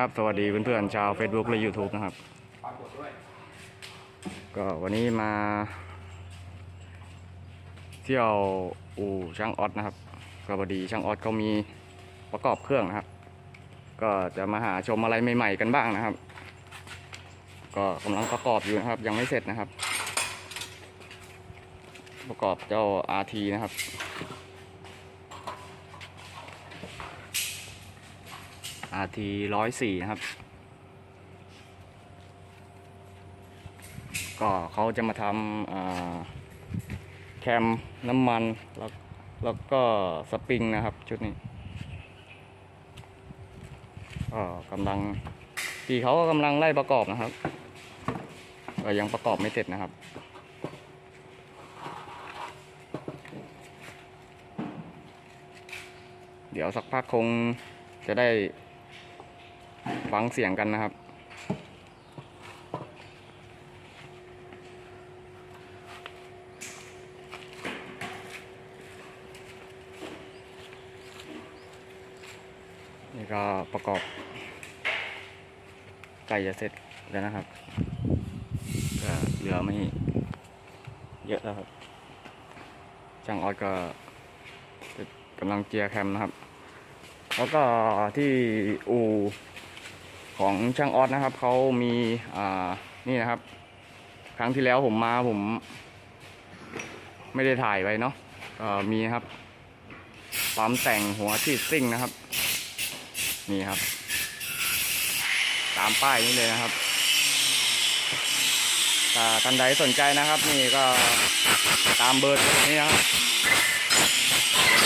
สวัสดีนะครับ สวัสดีเพื่อนๆชาว Facebook และ YouTube นะครับ ก็วันนี้มา เที่ยวอู่ช่างออสนะครับ ก็พอดีช่างออสเขามีประกอบเครื่องนะครับ ก็จะมาหาชมอะไรใหม่ๆกันบ้างนะครับ ก็กำลังประกอบอยู่นะครับ ยังไม่เสร็จนะครับ ประกอบเจ้า RT นะครับ RT ร้อยสี่นะครับ ก็เขาจะมาทำาแคมน้ำมันแล้วแล้วก็สปริงนะครับชุดนี้ก็กำลังพี่เขาก็กำลังไล่ประกอบนะครับก็ยังประกอบไม่เสร็จนะครับเดี๋ยวสักพักคงจะได้ ฟังเสียงกันนะครับ นี่ก็ประกอบใกล้จะเสร็จแล้วนะครับก็เหลือไม่เยอะแล้วครับช่างออสก็กำลังเจียร์แคมนะครับ แล้วก็ที่อู ของช่างออสนะครับเขามีอ่านี่นะครับ ครั้งที่แล้วผมมาผม ไม่ได้ถ่ายไว้เนาะมีครับปั๊มแต่งหัวชีดซิ่งนะครับ นี่ครับ ตามป้ายนี้เลยนะครับถ้าท่านใดสนใจนะครับ นี่ก็ตามเบอร์นี้นะครับ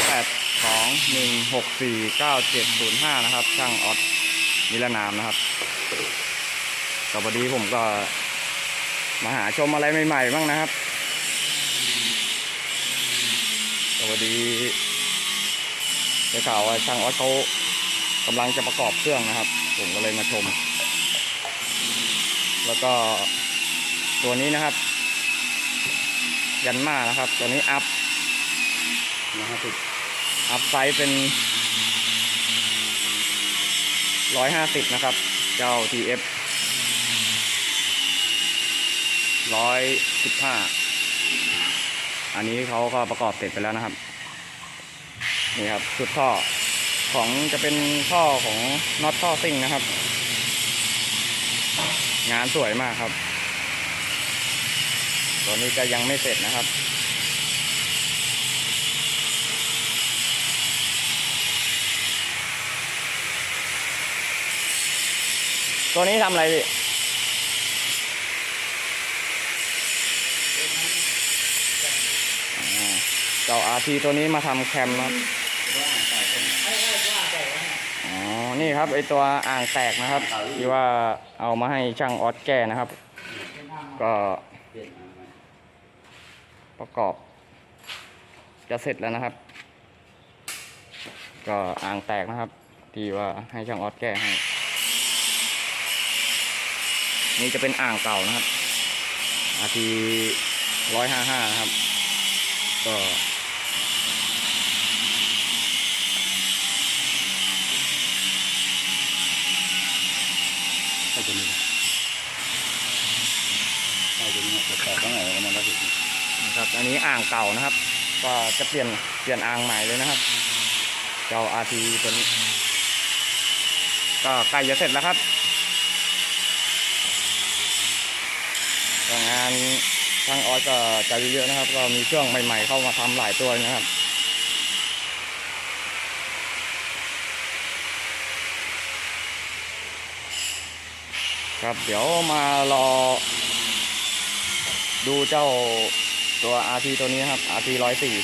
แปดสองหนึ่งหกสี่เก้าเจ็ดศูนย์ห้านะครับ ช่างออส นิรนามนะครับก็พอดีผมก็มาหาชมอะไรใหม่ๆบ้างนะครับก็พอดีได้ข่าวว่าช่างออสเขากำลังจะประกอบเครื่องนะครับ ผมก็เลยมาชม แล้วก็ตัวนี้นะครับ ยันมานะครับ ตัวนี้อัพนะครับอัพไซส์เป็น ร้อยห้าสิบนะครับ เจ้า TF ร้อยสิบห้าอันนี้เขาก็ประกอบเสร็จไปแล้วนะครับ นี่ครับชุดท่อของจะเป็นท่อของน็อตท่อซิ่งนะครับ งานสวยมากครับตัวนี้ก็ยังไม่เสร็จนะครับ ตัวนี้ทำอะไรพี่เจ้าอาทีตัวนี้มาทำแคมครับอ่านต่อเป็นไอ้ไอ้ว่าแต่ว่าอ๋อ นี่ครับไอตัวอ่างแตกนะครับ ที่ว่าเอามาให้ช่างออสแก้นะครับ ก็ปลี่ยนมาใหม่ประกอบ จะเสร็จแล้วนะครับ ก็อ่างแตกนะครับ ที่ว่าให้ช่างออสแก้ให้ นี่จะเป็นอ่างเก่านะครับ อาทีร้อยห้าห้านะครับ ก็ใช่ตัวนี้ใช่ตัวนี้จะแตกตรงไหนแล้วมันก็ถึงนะครับ อันนี้อ่างเก่านะครับ ก็จะเปลี่ยนเปลี่ยนอ่างใหม่เลยนะครับ เจ้าอาทีตัวนี้ ก็ใกล้จะเสร็จแล้วครับ งานช่างออสก็ใจเยอะนะครับ ก็มีเครื่องใหม่ ๆ เข้ามาทำหลายตัวนะครับครับเดี๋ยวมารอ ดูเจ้าตัว RT ตัวนี้นะครับ RT ร้อยสี่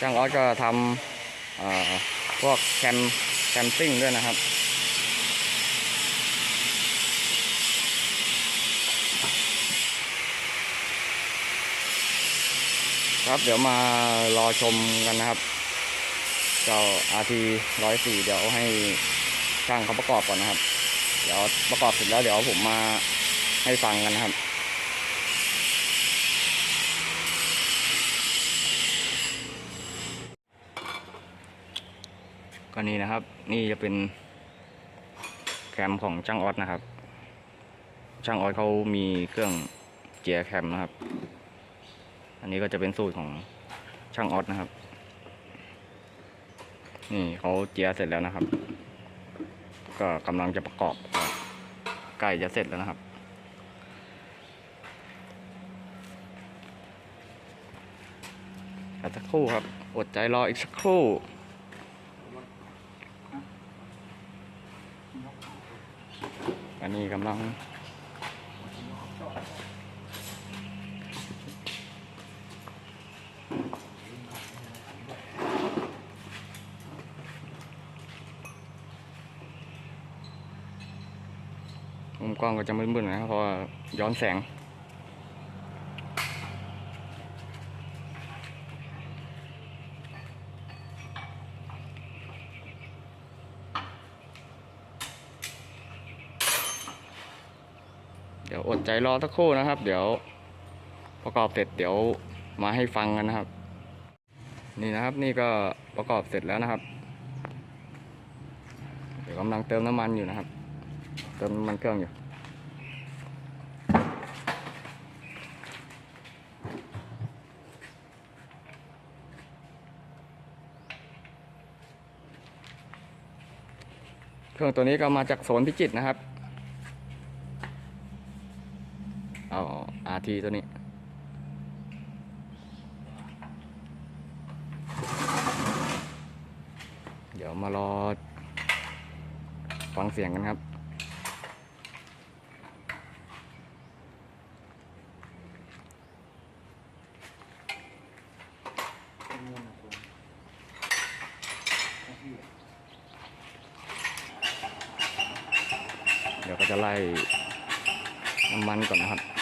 ช่างออสก็ทำอ่อ พวกแคมแคมซิ่งด้วยนะครับครับเดี๋ยวมารอชมกันนะครับ เจ้า RT ร้อยสี่เดี๋ยวให้ช่างเขาประกอบก่อนนะครับ เดี๋ยวประกอบเสร็จแล้วเดี๋ยวผมมาให้ฟังกันนะครับ ก็นี่นะครับ นี่จะเป็นแคมของช่างออสนะครับ ช่างออสเขามีเครื่องเจียแคมนะครับ อันนี้ก็จะเป็นสูตรของช่างออสนะครับ นี่เขาเจียเสร็จแล้วนะครับ ก็กำลังจะประกอบใกล้จะเสร็จแล้วนะครับอีกสักครู่ครับ อดใจรออีกสักครู่ อันนี้กำลังมุมกล้องก็จะมืดๆนะครับเพราะย้อนแสง เดี๋ยวอด ใจรอสักครู่นะครับ เดี๋ยวประกอบเสร็จเดี๋ยวมาให้ฟังกันนะครับ นี่นะครับนี่ก็ประกอบเสร็จแล้วนะครับ เดี๋ยวกำลังเติมน้ำมันอยู่นะครับเติมน้ำมันเครื่องอยู่เครื่องตัวนี้ก็มาจากโซนพิจิตรนะครับ อาอาทีตัวนี้ เดี๋ยวมารอฟังเสียงกันครับเดี๋ยวก็จะไล่น้ำมันก่อนนะครับ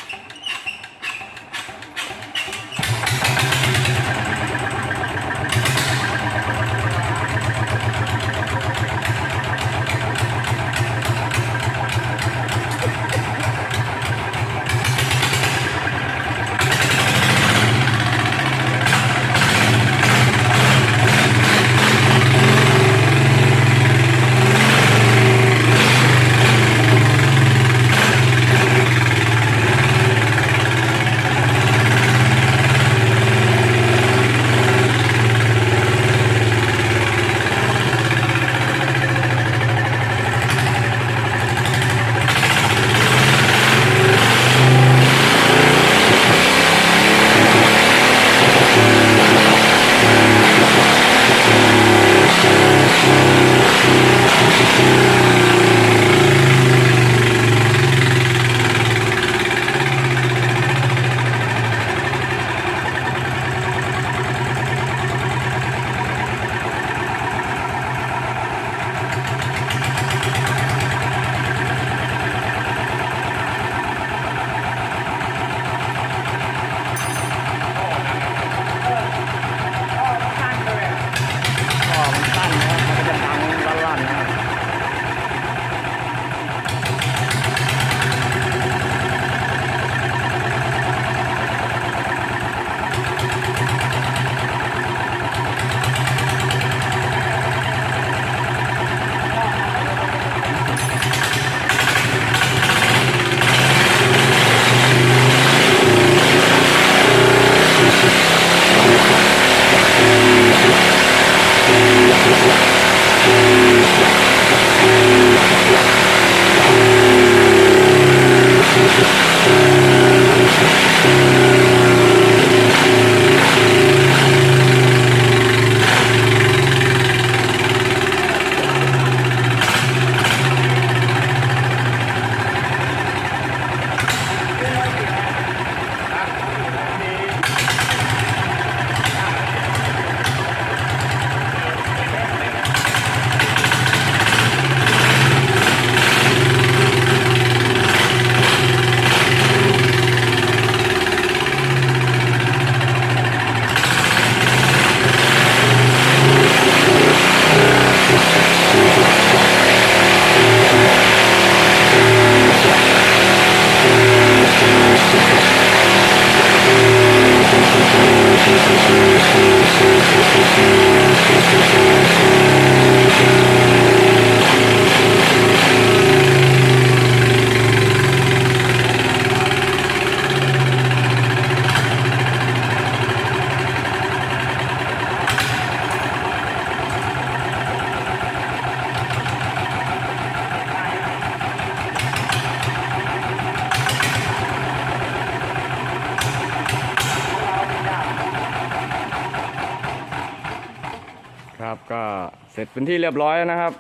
เสร็จเป็นที่เรียบร้อยแล้วนะครับ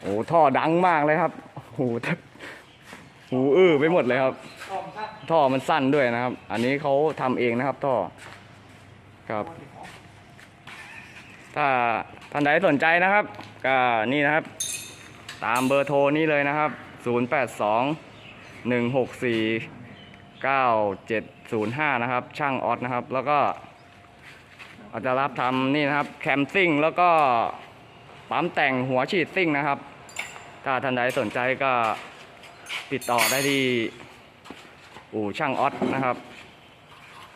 โอ้ท่อดังมากเลยครับหูแทบหูอื้อไปหมดเลยครับ ท่อมันสั้นด้วยนะครับ อันนี้เขาทำเองนะครับท่อครับ ถ้าท่านใดสนใจนะครับ ก็นี่นะครับ ตามเบอร์โทรนี้เลยนะครับ 082 164 9705 นะครับ ช่างออสนะครับ แล้วก็อาจจะรับทำนี่นะครับ แคมซิ่งแล้วก็ ปั๊มแต่งหัวฉีดซิ่งนะครับ ถ้าท่านใดสนใจก็ติดต่อได้ที่อู่ช่างออสนะครับ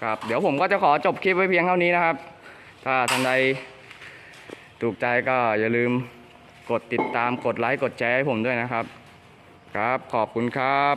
ครับเดี๋ยวผมก็จะขอจบคลิปไว้เพียงเท่านี้นะครับ ถ้าท่านใดถูกใจก็อย่าลืมกดติดตามกดไลค์กดแชร์ให้ผมด้วยนะครับ ครับขอบคุณครับ